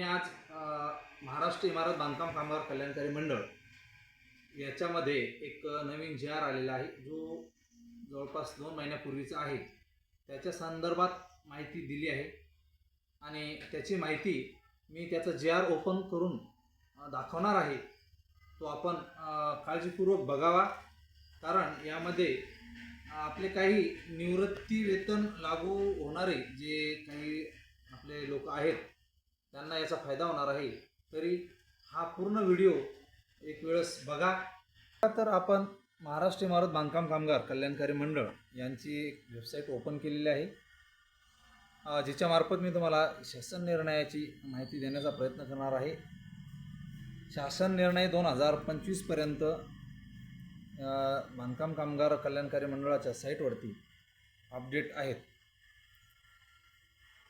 मी आज महाराष्ट्र इमारत बांधकाम कामगार कल्याणकारी मंडळ याच्यामध्ये एक नवीन जी आर आलेला आहे जो जवळपास दोन महिन्यापूर्वीचा आहे. त्याच्या संदर्भात माहिती दिली आहे आणि त्याची माहिती मी त्याचा जी आर ओपन करून दाखवणार आहे. तो आपण काळजीपूर्वक बघावा. कारण यामध्ये आपले काही निवृत्ती वेतन लागू होणारे जे काही आपले लोक आहेत त्यांना याचा फायदा होणार आहे तरी हा पूर्ण व्हिडिओ एक वेळेस बघा. तर आपण महाराष्ट्र इमारत बांधकाम कामगार कल्याणकारी मंडळ यांची एक वेबसाईट ओपन केलेली आहे. जिच्यामार्फत मी तुम्हाला शासन निर्णयाची माहिती देण्याचा प्रयत्न करणार आहे. शासन निर्णय दोन हजार पंचवीसपर्यंत बांधकाम कामगार कल्याणकारी मंडळाच्या साईटवरती अपडेट आहेत.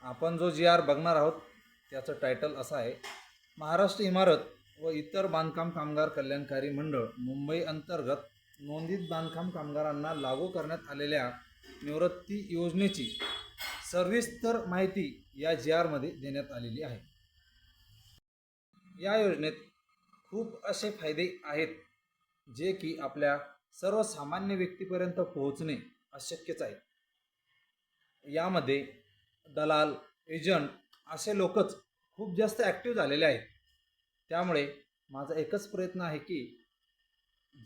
आपण जो जी आर बघणार आहोत त्याचं टायटल असं आहे महाराष्ट्र इमारत व इतर बांधकाम कामगार कल्याणकारी मंडळ मुंबई अंतर्गत नोंदीत बांधकाम कामगारांना लागू करण्यात आलेल्या निवृत्ती योजनेची सविस्तर माहिती या जी आरमध्ये देण्यात आलेली आहे. या योजनेत खूप असे फायदे आहेत जे की आपल्या सर्वसामान्य व्यक्तीपर्यंत पोहोचणे अशक्यच आहे. यामध्ये दलाल एजंट असे लोकच खूप जास्त ॲक्टिव्ह झालेले आहेत. त्यामुळे माझा एकच प्रयत्न आहे की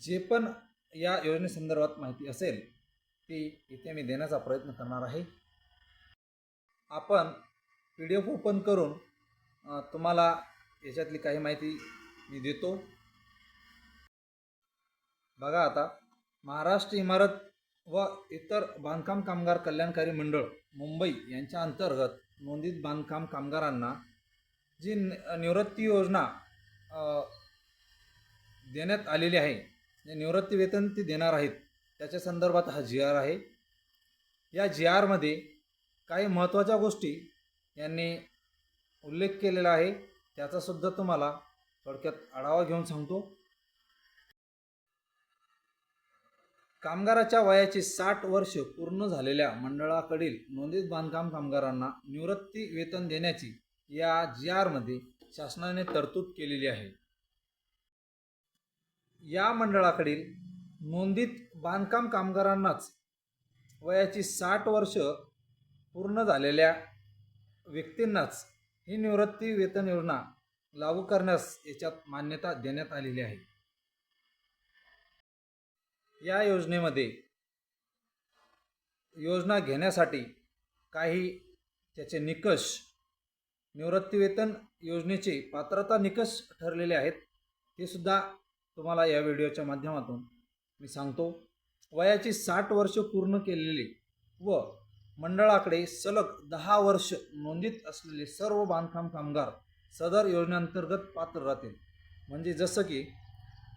जे पण या योजनेसंदर्भात माहिती असेल ती इथे मी देण्याचा प्रयत्न करणार आहे. आपण पी डी एफ ओपन करून तुम्हाला याच्यातली काही माहिती मी देतो. बघा आता महाराष्ट्र इमारत व इतर बांधकाम कामगार कल्याणकारी मंडळ मुंबई यांच्या अंतर्गत नोंदीत बांधकाम कामगारांना जी नि- निवृत्ती योजना देण्यात आलेली आहे जे निवृत्ती वेतन ती देणार आहेत त्याच्या संदर्भात हा जी आर आहे. या जी आरमध्ये काही महत्त्वाच्या गोष्टी यांनी उल्लेख केलेला आहे त्याचासुद्धा तुम्हाला थोडक्यात आढावा घेऊन सांगतो. कामगाराच्या वयाची साठ वर्ष पूर्ण झालेल्या मंडळाकडील नोंदीत बांधकाम कामगारांना निवृत्ती वेतन देण्याची या जी आरमध्ये शासनाने तरतूद केलेली आहे. या मंडळाकडील नोंदीत बांधकाम कामगारांनाच वयाची साठ वर्ष पूर्ण झालेल्या व्यक्तींनाच ही निवृत्ती वेतन योजना लागू करण्यास याच्यात मान्यता देण्यात आलेली आहे. या योजनेमध्ये योजना घेण्यासाठी काही त्याचे निकष निवृत्तीवेतन योजनेचे पात्रता निकष ठरलेले आहेत. ते सुद्धा तुम्हाला या व्हिडिओच्या माध्यमातून मी सांगतो. वयाची साठ वर्ष पूर्ण केलेली व मंडळाकडे सलग दहा वर्ष नोंदीत असलेले सर्व बांधकाम कामगार सदर योजनेअंतर्गत पात्र राहतील. म्हणजे जसं की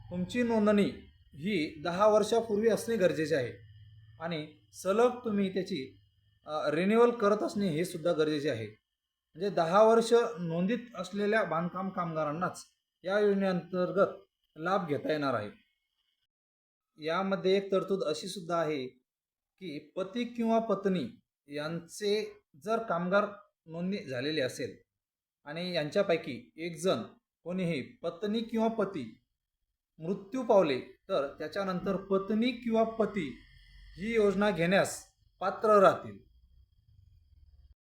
तुमची नोंदणी ही दहा वर्षापूर्वी असणे गरजेचे आहे. आणि सलग तुम्ही त्याची रिन्युअल करत असणे हे सुद्धा गरजेचे आहे. म्हणजे दहा वर्ष नोंदीत असलेल्या बांधकाम कामगारांनाच या योजनेअंतर्गत लाभ घेता येणार आहे. यामध्ये एक तरतूद अशी सुद्धा आहे की पती किंवा पत्नी यांचे जर कामगार नोंदणी झालेली असेल आणि यांच्यापैकी एक जण कोणीही पत्नी किंवा पती मृत्यू पावले तर त्याच्यानंतर पत्नी किंवा पती ही योजना घेण्यास पात्र राहतील.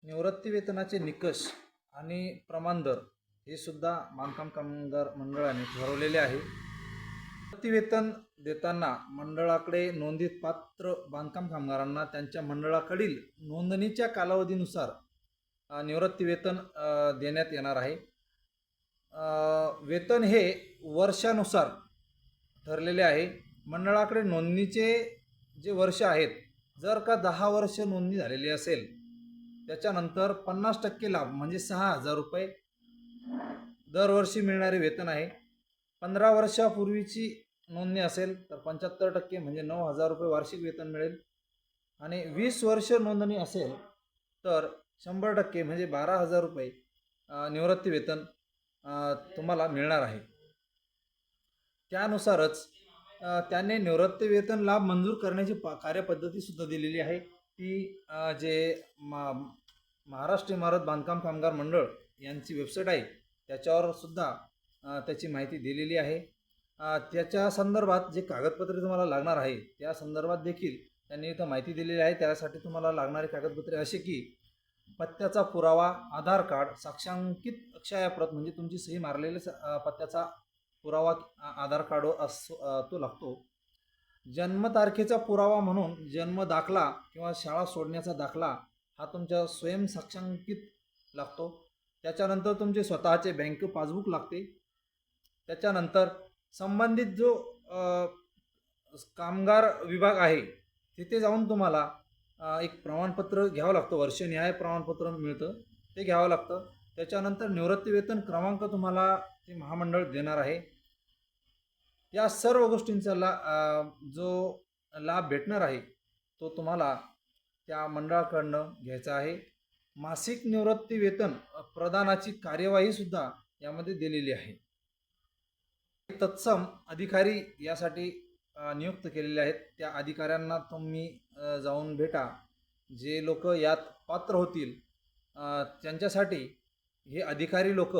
निवृत्तीवेतनाचे निकष आणि प्रमाण दर हे सुद्धा बांधकाम कामगार मंडळाने ठरवलेले आहे. निवृत्तीवेतन देताना मंडळाकडे नोंदीत पात्र बांधकाम कामगारांना त्यांच्या मंडळाकडील नोंदणीच्या कालावधीनुसार निवृत्तीवेतन देण्यात येणार आहे. वेतन हे वर्षानुसार ठरलेले आहे. मंडळाकडे नोंदणीचे जे वर्ष आहेत जर का दहा वर्ष नोंदणी झालेली असेल त्याच्यानंतर पन्नास टक्के लाभ म्हणजे सहा हजार रुपये दरवर्षी मिळणारे वेतन आहे. पंधरा वर्षापूर्वीची नोंदणी असेल तर पंच्याहत्तर टक्के म्हणजे नऊ हजार रुपये वार्षिक वेतन मिळेल. आणि वीस वर्ष नोंदणी असेल तर शंभर टक्के म्हणजे बारा हजार रुपये निवृत्ती वेतन तुम्हाला मिळणार आहे. त्यानुसारच त्यांनी त्याने निवृत्ती वेतन लाभ मंजूर करण्याची पा कार्यपद्धतीसुद्धा दिलेली आहे. ती जे मा महाराष्ट्र इमारत बांधकाम कामगार मंडळ यांची वेबसाईट आहे त्याच्यावर सुद्धा त्याची माहिती दिलेली आहे. त्याच्या संदर्भात जे कागदपत्रे तुम्हाला लागणार आहे त्या संदर्भात देखील त्यांनी इथं माहिती दिलेली आहे. त्यासाठी तुम्हाला लागणारे कागदपत्रे असे की पत्त्याचा पुरावा आधार कार्ड साक्षांकित अक्षयाप्रत म्हणजे तुमची सही मारलेले स- पत्त्याचा पुरावा आधार कार्ड असो तो लागतो. जन्मतारखेचा पुरावा म्हणून जन्म दाखला किंवा शाळा सोडण्याचा दाखला हा तुमच्या स्वयं साक्षांकित लागतो. त्याच्यानंतर तुमचे स्वतःचे बँक पासबुक लागते. त्याच्यानंतर संबंधित जो कामगार विभाग आहे तिथे जाऊन तुम्हाला एक प्रमाणपत्र घ्यावं लागतं. वर्षनिहाय प्रमाणपत्र मिळतं ते घ्यावं लागतं. त्याच्यानंतर निवृत्तीवेतन क्रमांक तुम्हाला ते महामंडळ देणार आहे. या सर्व गोष्टींचा ला जो लाभ भेटणार आहे तो तुम्हाला त्या मंडळाकडनं घ्यायचा आहे. मासिक निवृत्ती वेतन प्रदानाची कार्यवाहीसुद्धा यामध्ये दिलेली आहे. तत्सम अधिकारी यासाठी नियुक्त केलेले आहेत. त्या अधिकाऱ्यांना तुम्ही जाऊन भेटा. जे लोक यात पात्र होतील त्यांच्यासाठी हे अधिकारी लोक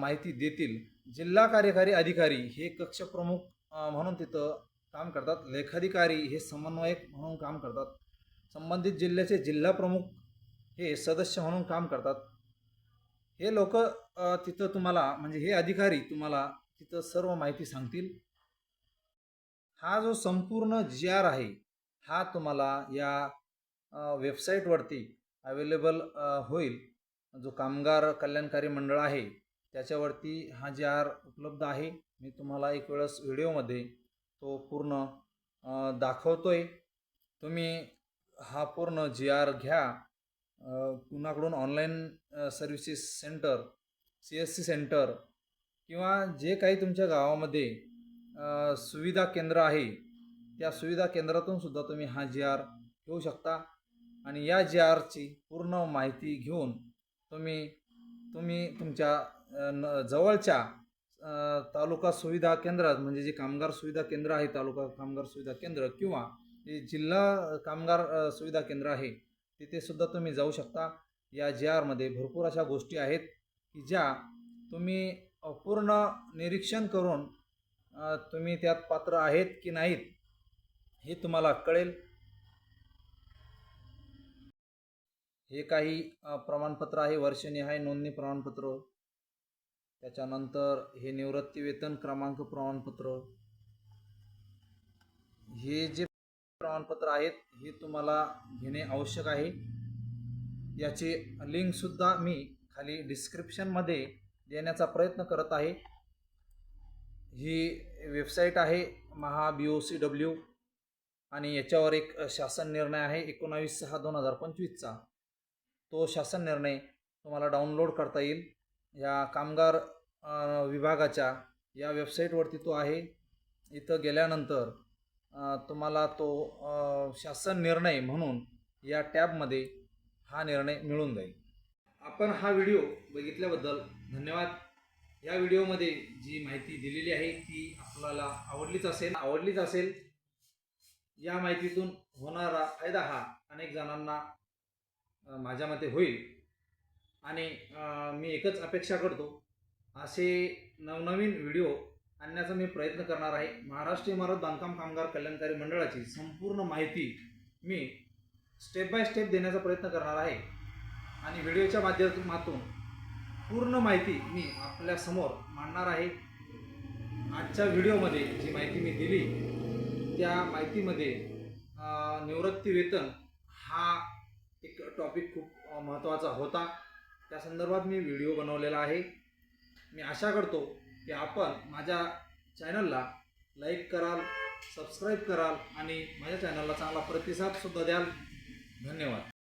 माहिती देतील. जिल्हा कार्यकारी अधिकारी हे कक्षप्रमुख प्रमुख म्हणून तिथं काम करतात. लेखाधिकारी हे समन्वयक म्हणून काम करतात. संबंधित जिल्ह्याचे जिल्हा प्रमुख हे सदस्य म्हणून काम करतात. हे लोक तिथं तुम्हाला म्हणजे हे अधिकारी तुम्हाला तिथं सर्व माहिती सांगतील. हा जो संपूर्ण जी आर आहे हा तुम्हाला या वेबसाईटवरती अवेलेबल होईल. जो कामगार कल्याणकारी मंडळ आहे त्याच्यावरती हा जी आर उपलब्ध आहे मी तुम्हाला एक वेळेस व्हिडिओमध्ये तो पूर्ण दाखवतो आहे तुम्ही हा पूर्ण जी आर घ्या कुणाकडून online services center C S C center किंवा जे काही तुमच्या गावामध्ये सुविधा केंद्र आहे त्या सुविधा केंद्रातून सुद्धा तुम्ही हा जी आर घेऊ शकता. आणि या जी आरची पूर्ण माहिती घेऊन तुम्ही तुम्ही तुमच्या न जवळच्या तालुका सुविधा केंद्रात म्हणजे जे कामगार सुविधा केंद्र आहे तालुका कामगार सुविधा केंद्र किंवा जे जिल्हा कामगार सुविधा केंद्र आहे तिथे सुद्धा तुम्ही जाऊ शकता. या जी आरमध्ये भरपूर अशा गोष्टी आहेत की ज्या तुम्ही पूर्ण निरीक्षण करून तुम्ही त्यात पात्र आहेत की नाहीत हे तुम्हाला कळेल. हे काही प्रमाणपत्र आहे वर्षनिहाय नोंदणी प्रमाणपत्र. त्याच्यानंतर हे निवृत्ती वेतन क्रमांक प्रमाणपत्र. हे जे प्रमाणपत्र आहेत हे तुम्हाला घेणे आवश्यक आहे. याची लिंकसुद्धा मी खाली डिस्क्रिप्शनमध्ये देण्याचा प्रयत्न करत आहे. ही वेबसाईट आहे महा बी ओ सी डब्ल्यू आणि याच्यावर एक शासन निर्णय आहे एकोणावीस सहा दोन हजार पंचवीसचा. तो शासन निर्णय तुम्हाला डाउनलोड करता येईल. या कामगार विभागाच्या या वेबसाईटवरती तो आहे. इथं गेल्यानंतर तुम्हाला तो शासन निर्णय म्हणून या टॅबमध्ये हा निर्णय मिळून जाईल. आपण हा व्हिडिओ बघितल्याबद्दल धन्यवाद. या व्हिडिओमध्ये जी माहिती दिलेली आहे ती आपल्याला आवडलीच असेल आवडलीच असेल. या माहितीतून होणारा फायदा हा अनेक जणांना माझ्या मते होईल. आणि मी एकच अपेक्षा करतो. असे नवनवीन व्हिडिओ आणण्याचा मी प्रयत्न करणार आहे. महाराष्ट्र इमारत बांधकाम कामगार कल्याणकारी मंडळाची संपूर्ण माहिती मी स्टेप बाय स्टेप देण्याचा प्रयत्न करणार आहे. आणि व्हिडिओच्या माध्यमातून पूर्ण माहिती मी आपल्यासमोर मांडणार आहे. आजच्या व्हिडिओमध्ये जी माहिती मी दिली त्या माहितीमध्ये निवृत्ती वेतन हा एक टॉपिक खूप महत्त्वाचा होता. त्या संदर्भात मी व्हिडिओ बनवलेला आहे. मी आशा करतो की आपण माझ्या चॅनलला लाईक कराल सबस्क्राईब कराल आणि माझ्या चॅनलला चांगला प्रतिसादसुद्धा द्याल. धन्यवाद.